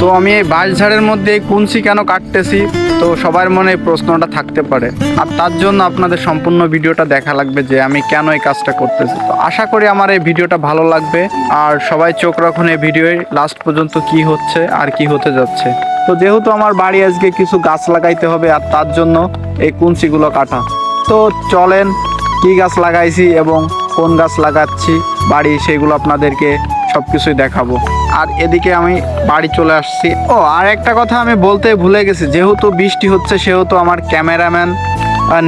তো আমি এই বাঁশঝাড়ের মধ্যে এই কুঞ্চি কেন কাটতেছি? তো সবার মনে এই প্রশ্নটা থাকতে পারে। আর তার জন্য আপনাদের সম্পূর্ণ ভিডিওটা দেখা লাগবে যে আমি কেন এই কাজটা করতেছি। তো আশা করি আমার এই ভিডিওটা ভালো লাগবে। আর সবাই চোখ রাখুন এই ভিডিওয়, লাস্ট পর্যন্ত কি হচ্ছে আর কি হতে যাচ্ছে। তো যেহেতু আমার বাড়ি আজকে কিছু গাছ লাগাইতে হবে, আর তার জন্য এই কুঞ্চিগুলো কাটা। তো চলেন কি গাছ লাগাইছি এবং কোন গাছ লাগাচ্ছি, বাড়ি, সেগুলো আপনাদেরকে সব কিছুই দেখাবো। আর এদিকে আমি বাড়ি চলে আসছি। ও, আর একটা কথা আমি বলতে ভুলে গেছি। যেহেতু বৃষ্টি হচ্ছে, সেহেতু আমার ক্যামেরাম্যান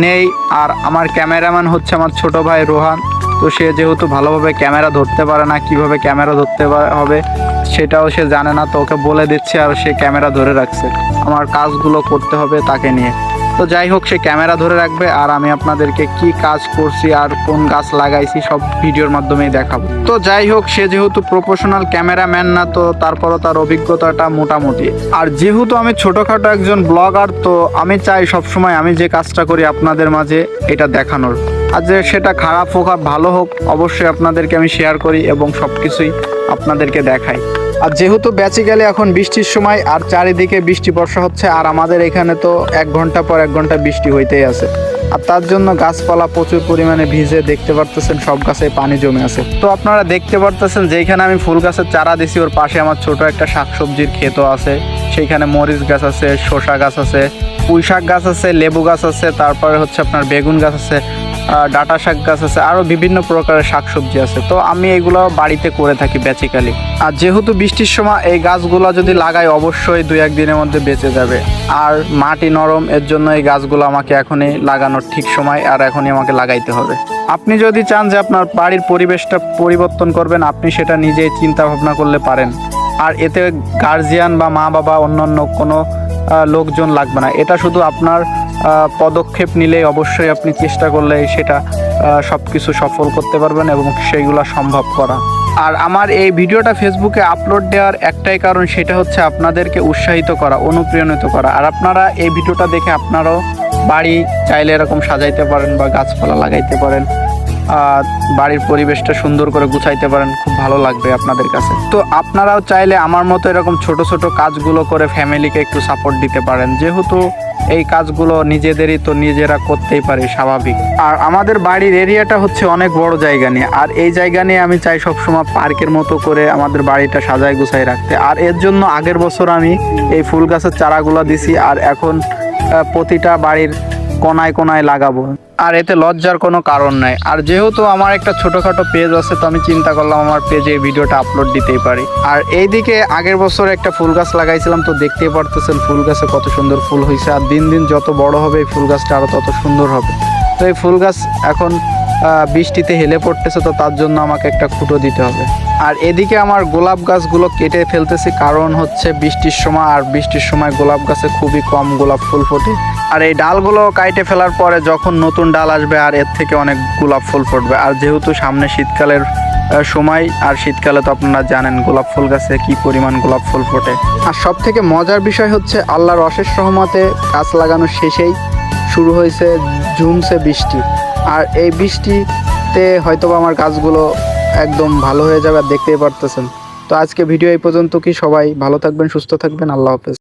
নেই। আর আমার ক্যামেরাম্যান হচ্ছে আমার ছোট ভাই রোহান। তো সে যেহেতু ভালোভাবে ক্যামেরা ধরতে পারে না, কীভাবে ক্যামেরা ধরতে হবে সেটাও সে জানে না। তো ওকে বলে দিচ্ছে, আর সে ক্যামেরা ধরে রাখছে। আমার কাজগুলো করতে হবে তাকে নিয়ে। তো যাই হোক, সে ক্যামেরা ধরে রাখবে আর আমি আপনাদেরকে কি কাজ করছি আর কোন গাছ লাগাইছি সব ভিডিওর মাধ্যমেই দেখাবো। তো যাই হোক, সে যেহেতু প্রফেশনাল ক্যামেরাম্যান না, তো তারপরও তার অভিজ্ঞতাটা মোটামুটি। আর যেহেতু আমি ছোটোখাটো একজন ব্লগার তো আমি চাই সবসময় আমি যে কাজটা করি আপনাদের মাঝে এটা দেখানোর। আর যে সেটা খারাপ হোক আর ভালো হোক, অবশ্যই আপনাদেরকে আমি শেয়ার করি এবং সব কিছুই আপনাদেরকে দেখাই। আর যেহেতু বেসিক্যালি এখন বৃষ্টির সময় আর চারিদিকে বৃষ্টি, বর্ষা হচ্ছে, আর আমাদের এখানে তো এক ঘণ্টা পর এক ঘণ্টা বৃষ্টি হইতেই আছে। আর তার জন্য গাছপালা প্রচুর পরিমাণে ভিজে দেখতে পারতেছেন, সব গাছে পানি জমে আছে। তো আপনারা দেখতে পারতেছেন যেখানে আমি ফুল গাছের চারা দিছি, ওর পাশে আমার ছোট একটা শাকসবজির ক্ষেতও আছে। সেইখানে মরিচ গাছ আছে, শসা গাছ আছে পুঁই শাক গাছ আছে, লেবু গাছ আছে, তারপরে হচ্ছে আপনার বেগুন গাছ আছে। ডাঁটা শাক গাছ আছে আরও বিভিন্ন প্রকারের শাকসবজি আছে। তো আমি এগুলো বাড়িতে করে থাকি বেসিক্যালি আর যেহেতু বৃষ্টির সময় এই গাছগুলো যদি লাগাই, অবশ্যই দুই একদিনের মধ্যে বেঁচে যাবে। আর মাটি নরম, এর জন্য এই গাছগুলো আমাকে এখনই লাগানোর ঠিক সময়, আর এখনই আমাকে লাগাইতে হবে। আপনি যদি চান যে আপনার বাড়ির পরিবেশটা পরিবর্তন করবেন, আপনি সেটা নিজেই চিন্তা ভাবনা করলে পারেন। আর এতে গার্জিয়ান বা মা বাবা অন্যান্য কোনো লোকজন লাগবে না। এটা শুধু আপনার পদক্ষেপ নিলে অবশ্যই আপনি চেষ্টা করলে সেটা সব কিছু সফল করতে পারবেন এবং সেইগুলো সম্ভব করা। আর আমার এই ভিডিওটা ফেসবুকে আপলোড দেওয়ার একটাই কারণ সেটা হচ্ছে আপনাদেরকে উৎসাহিত করা অনুপ্রেরণিত করা। আর আপনারা এই ভিডিওটা দেখে আপনারাও বাড়ি চাইলে এরকম সাজাইতে পারেন বা গাছপালা লাগাইতে পারেন। বাড়ির পরিবেশটা সুন্দর করে গুছাইতে পারেন, খুব ভালো লাগবে আপনাদের কাছে। তো আপনারাও চাইলে আমার মতো এরকম ছোট ছোট কাজগুলো করে ফ্যামিলিকে একটু সাপোর্ট দিতে পারেন। যেহেতু এই কাজগুলো নিজেদেরই তো নিজেরা করতেই পারে, স্বাভাবিক। আর আমাদের বাড়ির এরিয়াটা হচ্ছে অনেক বড় জায়গা নিয়ে। আর এই জায়গা নিয়ে আমি চাই সবসময় পার্কের মতো করে আমাদের বাড়িটা সাজায় গুছাই রাখতে। আর এর জন্য আগের বছর আমি এই ফুল গাছের চারাগুলো দিছি। আর এখন প্রতিটা বাড়ির কোনায় কোনায় লাগাবো। আর এতে লজ্জার কোনো কারণ নাই। আর যেহেতু আমার একটা ছোটোখাটো পেজ আছে, তো আমি চিন্তা করলাম আমার পেজে ভিডিওটা আপলোড দিতেই পারি। আর এইদিকে আগের বছর একটা ফুল গাছ লাগাইছিলাম, তো দেখতেই পারতেছেন ফুল গাছে কত সুন্দর ফুল হয়েছে আর দিন দিন যত বড় হবে এই ফুল গাছটা আরও তত সুন্দর হবে। তো এই ফুল গাছ এখন বৃষ্টিতে হেলে পড়তেছে, তো তার জন্য আমাকে একটা খুঁটো দিতে হবে। আর এদিকে আমার গোলাপ গাছগুলো কেটে ফেলতেছি, কারণ হচ্ছে বৃষ্টির সময়, আর বৃষ্টির সময় গোলাপ গাছে খুবই কম গোলাপ ফুল ফোটে। আর এই ডালগুলো কাইটে ফেলার পরে যখন নতুন ডাল আসবে, আর এর থেকে অনেক গোলাপ ফুল ফুটবে। আর যেহেতু সামনে শীতকালের সময়, আর শীতকালে তো আপনারা জানেন গোলাপ ফুল গাছে কি পরিমাণ গোলাপ ফুল ফোটে। আর সব থেকে মজার বিষয় হচ্ছে আল্লাহর অশেষ সহমতে গাছ লাগানোর শেষেই শুরু হয়েছে ঝুমছে বৃষ্টি। আর এই বৃষ্টিতে হয়তোবা আমার গাছগুলো একদম ভালো হয়ে যাবে আর দেখতেই পারতেছেন। তো আজকে ভিডিও এই পর্যন্ত কি সবাই ভালো থাকবেন, সুস্থ থাকবেন। আল্লাহ হাফেজ।